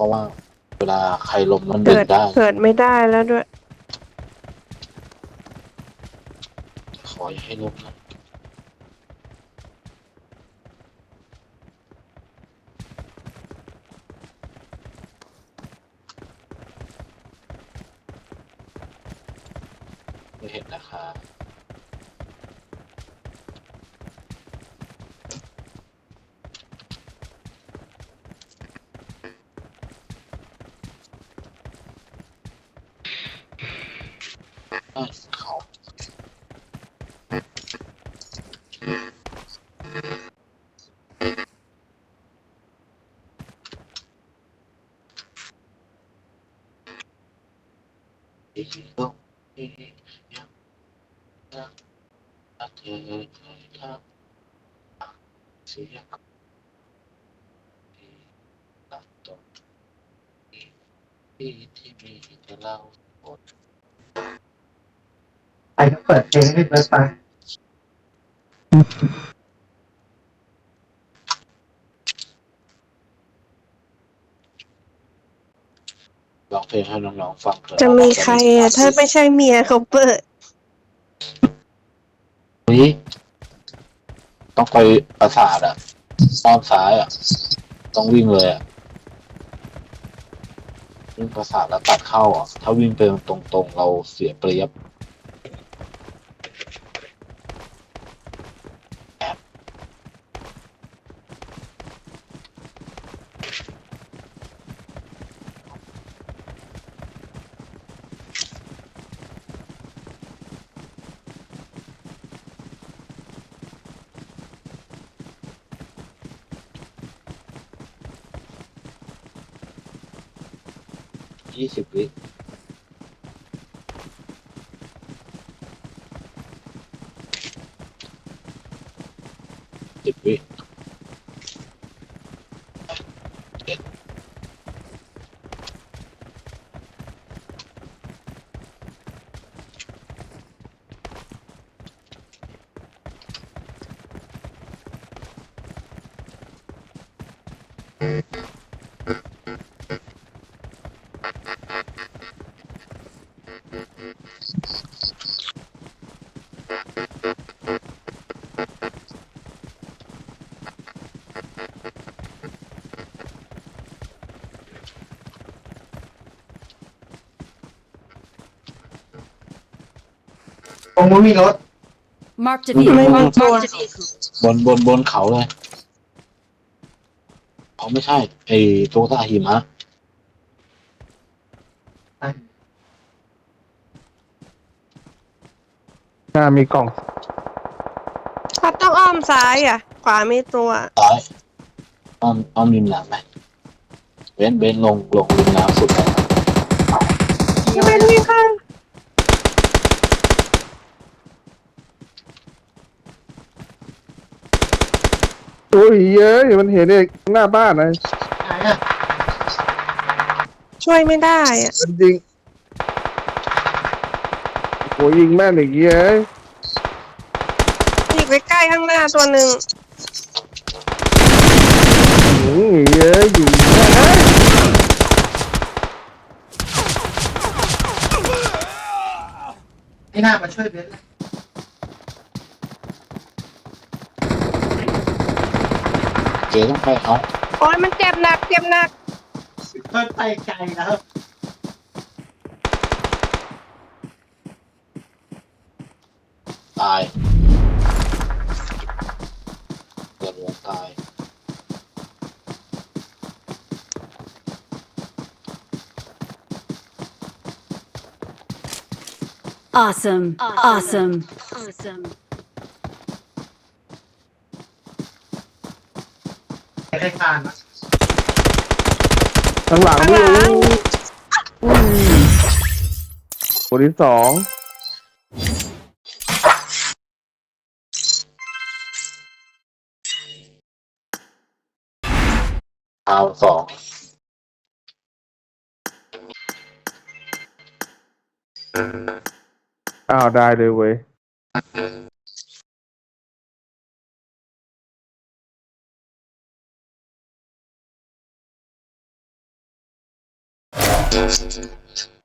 ราะว่าเวลาใครล้มมันดึเกิงดได้ เกิดไม่ได้แล้วด้วย ขออย่าให้ล้มนะไม่เห็นนะคะเอ้ยเขา อีกลงอีกยังนะถ้าเธอเคยทำเสียงที่ตัดตรงที่ที่มีจะเล่า บทไปก็เปิดเพลงให้เบิร์ดไป ร้องเพลงให้น้องๆฟังเถอจะมีใครอะถ้าไม่ใช่เมียเขาเปิด นี่ต้องไปปราสาทอะอ้อมซ้ายอะ ต้องวิ่งเลยอะวิ่งปราสาทแล้วตัดเข้าอะ ถ้าวิ่งไปตรงๆเราเสียเปรียบ ยี่สิบวิสิบวิ ตรงนู้นมีรถ Marked a ไม่ vehicle. มีตัว Marked a vehicle. บนบนบนเขาเลยเขาไม่ใช่ ไอ้โตต้าหิมะหน้ามีกล่องถ้าต้องอ้อมซ้ายอะ ขวามีตัว ซ้าย อ้อมอ้อมริมน้ำไหมเบนเบนลงลงริมน้ำสุดเลยเป็นวิ่งข้างโอ้ยเย้ยมันเห็นเองหน้าบ้านนะไหนอะช่วยไม่ได้อะมันยิงโอ้ยยิงแม่นอีกเย้ยอยู่ใกล้ๆข้างหน้าตัวหนึ่งหืม เย้ยยิงแม่นเอ้ยไม่น่ามาช่วยเบิร์ดเลยเจต้องไปเขาโอ้ยมันเจ็บหนักเจ็บหนักเบิร์ดไปไกลแล้วตาย Awesome. Awesome. Awesome. ไม่ได้ผ่านนะข้างหลังข้างนี่หลัง อุ้ยคนที่สองเท้าสอง อ้าวได้เลยเว้ย Thank